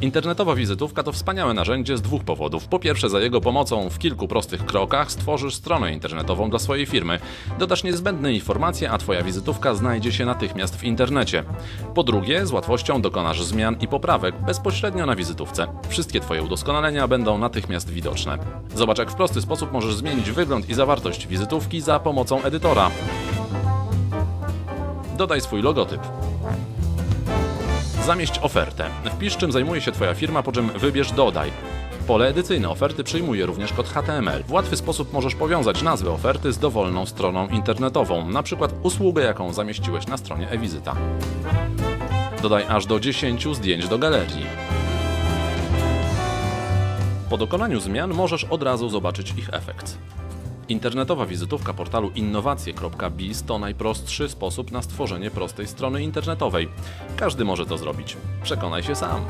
Internetowa wizytówka to wspaniałe narzędzie z dwóch powodów. Po pierwsze, za jego pomocą w kilku prostych krokach stworzysz stronę internetową dla swojej firmy. Dodasz niezbędne informacje, a Twoja wizytówka znajdzie się natychmiast w internecie. Po drugie, z łatwością dokonasz zmian i poprawek bezpośrednio na wizytówce. Wszystkie Twoje udoskonalenia będą natychmiast widoczne. Zobacz, jak w prosty sposób możesz zmienić wygląd i zawartość wizytówki za pomocą edytora. Dodaj swój logotyp. Zamieść ofertę. Wpisz czym zajmuje się Twoja firma, po czym wybierz dodaj. Pole edycyjne oferty przyjmuje również kod HTML. W łatwy sposób możesz powiązać nazwę oferty z dowolną stroną internetową, przykład usługę, jaką zamieściłeś na stronie e-wizyta. Dodaj aż do 10 zdjęć do galerii. Po dokonaniu zmian możesz od razu zobaczyć ich efekt. Internetowa wizytówka portalu innowacje.biz to najprostszy sposób na stworzenie prostej strony internetowej. Każdy może to zrobić. Przekonaj się sam.